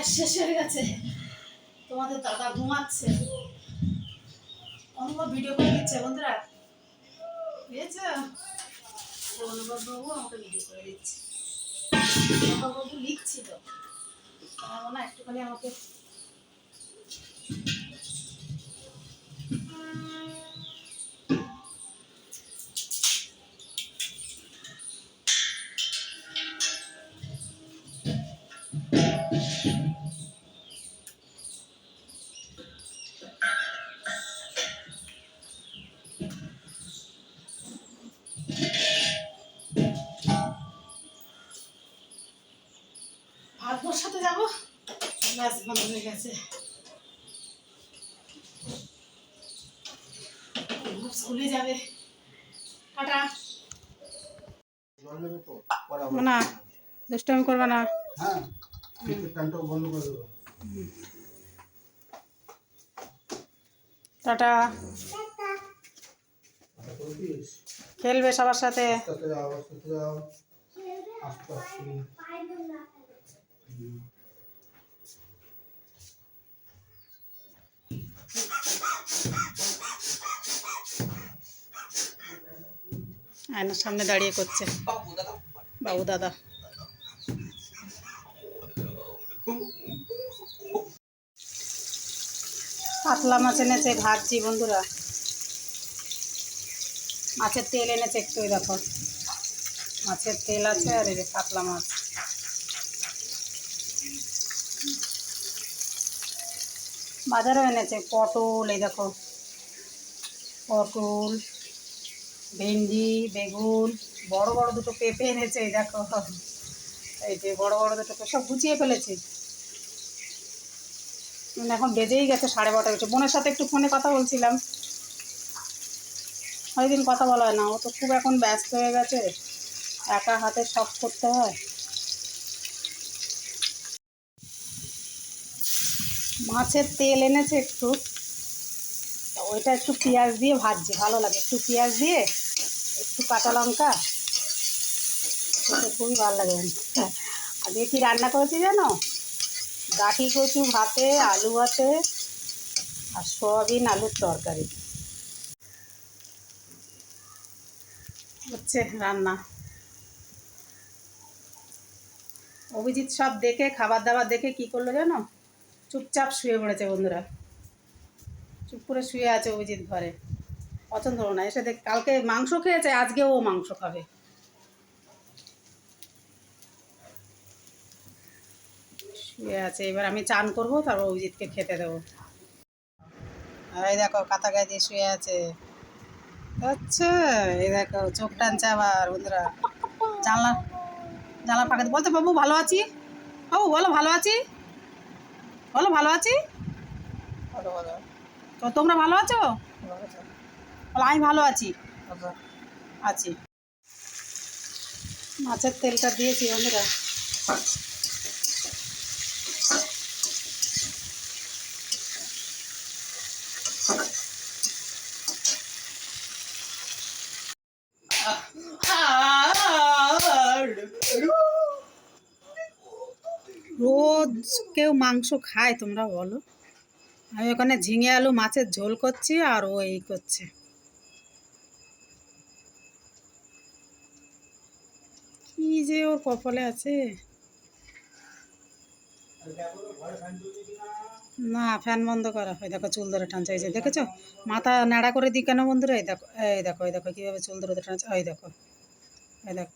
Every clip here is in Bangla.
গ্যাস শেষ হয়ে গেছে। তোমাদের দাদা ঘুমাচ্ছে। অনুভব ভিডিও করে দিচ্ছে, বন্ধুরা। বুঝেছ অনুভব বাবু আমাকে ভিডিও করে দিচ্ছে। অনুভব বাবু লিখছিল আমার মনে একটুখানি আমাকে ভাত বসাতে যাব? গ্যাস বন্ধ হয়ে গেছে। স্কুলে যাবে। টাটা। না দুষ্টামি করবে না। হ্যাঁ টাটা। আচ্ছা খেলবে সবার সাথে। আয়নার সামনে দাঁড়িয়ে করছে। বাবু, দাদা। পাতলা মাছ এনেছে ভাজছি, বন্ধুরা। মাছের তেল এনেছে একটু দেখো। মাছের তেল আছে আর এই পাতলা মাছ। বাজারও এনেছে, পটল, এই দেখো। পটল, ভেন্ডি, বেগুন, বড় বড় দুটো পেঁপে এনেছে, এই দেখো। এই যে বড় বড় দুটো সব গুছিয়ে ফেলেছি। এখন বেজেই গেছে সাড়ে বারোটা বেজে, বোনের সাথে একটু ফোনে কথা বলছিলাম। অনেকদিন কথা বলা হয় না, ও তো খুব এখন ব্যস্ত হয়ে গেছে, একা হাতে সব করতে হয়। মাছের তেল এনেছে একটু। ওইটা একটু পেঁয়াজ দিয়ে ভাজছি, ভালো লাগে। একটু পেঁয়াজ দিয়ে, একটু কাঁচা লঙ্কা খুবই ভালো লাগে। আজকে কি রান্না করেছি জানো? গাঠি, কচু ভাতে, আলু ভাতে আর সয়াবিন আলুর তরকারি। হচ্ছে রান্না। অভিজিৎ সব দেখে, খাবার দাবার দেখে কি করল জানো? চুপচাপ শুয়ে পড়েছে বন্ধুরা। চুপ করে শুয়ে আছে অভিজিৎ ঘরে। পছন্দ হলো না, এসে দেখ, কালকে মাংস খেয়েছে আজকেও ও মাংস খাবে। শুয়ে আছে, এবার আমি চান করব, তারপর অভিজিৎকে খেতে দেবো। আর এই দেখো কাতা গায়ে দিয়ে শুয়ে আছে। আচ্ছা এই দেখো, চোখ টানছে আবার, বন্ধুরা। জানলা জানলা ফাঁকা দিয়ে- বলতে বাবু, ভালো আছি? বাবু, বলো, ভালো আছি? বলো ভালো আছি? তো তোমরা ভালো আছো? বলো আমি ভালো আছি। আছি। মাছের তেলটা দিয়েছি বন্ধুরা। রোজ কেউ মাংস খায়, তোমরা বলো। আমি ওখানে ঝিঙে আলু মাছের ঝোল করছি আর ও এই করছে। কি যে ওর কপালে আছে। না, ফ্যান বন্ধ করা হয়। দেখো, চুল ধরে টানছে। এই যে দেখেছ? মাথা নাড়া করে দিই কেন বন্ধুরা? এই দেখো এই দেখো এই দেখো, কীভাবে চুল ধরে টানছে। এই দেখো এই দেখো।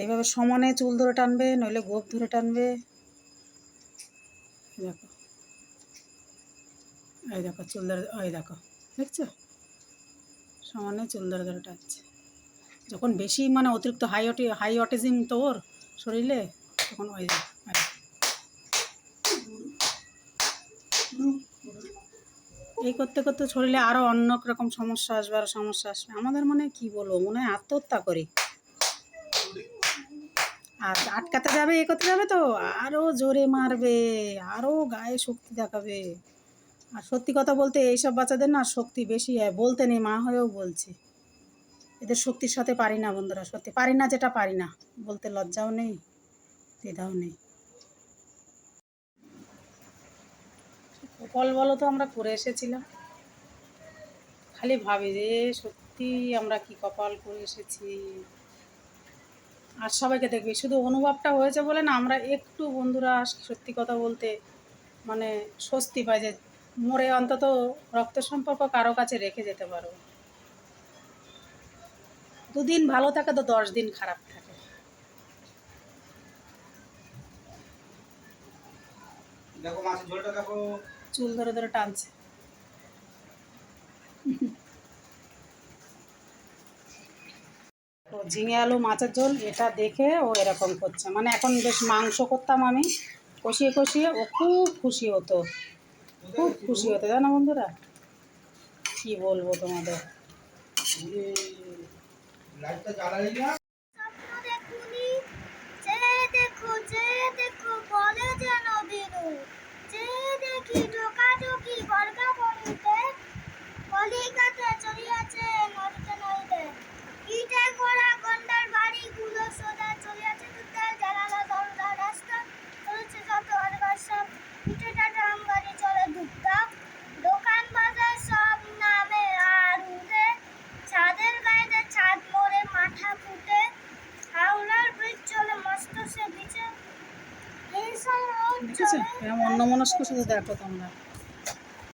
এইভাবে সমানে চুল ধরে টানবে, নইলে গোপ ধরে টানবে। দেখো। এই দেখো চুল ধরে ওই দেখো, দেখছ? সমানে চুল ধরে ধরে টানছে। যখন বেশি মানে অতিরিক্ত হাই অটি হাই অটিজম তোর শরীরে, তখন ওই। এই করতে করতে শরীরে আরও অন্য রকম সমস্যা আসবে আরও সমস্যা আসবে। আমাদের মনে কী বলব, মনে হয় আত্মহত্যা করি। আর আটকাতে যাবে, এ করতে যাবে তো। আরও জোরে মারবে আরও গায়ে শক্তি দেখাবে। আর সত্যি কথা বলতে এইসব বাচ্চাদের না শক্তি বেশি হয় বলতে নেই, মা হয়েও বলছি। এদের শক্তির সাথে পারি না বন্ধুরা, সত্যি পারি না যেটা পারি না। বলতে লজ্জাও নেই, দ্বিধাও নেই। কপাল বলো তো, আমরা করে এসেছিলাম। খালি ভাবি যে সত্যি আমরা কি কপাল করে এসেছি। আর সবাইকে দেখবি। শুধু অনুভবটা হয়েছে বলে না আমরা একটু বন্ধুরা সত্যি কথা বলতে মানে স্বস্তি পাই যে মরে অন্তত রক্ত সম্পর্ক কারও কাছে রেখে যেতে পারো। দুদিন ভালো থাকে তো দশ দিন খারাপ থাকে। দেখো মাছের ঝোলটা দেখো। চুল ধরে ধরে টানছে। ঝিঙে আলু, মাছের ঝোল, এটা দেখে ও এরকম করছে। মানে এখন বেশ মাংস করতাম আমি, কষিয়ে কষিয়ে ও খুব খুশি হতো। খুব খুশি হতো, জানো বন্ধুরা? কি বলব তোমাদের? এরকম অন্যমনস্ক শুধু দেখো তোমরা।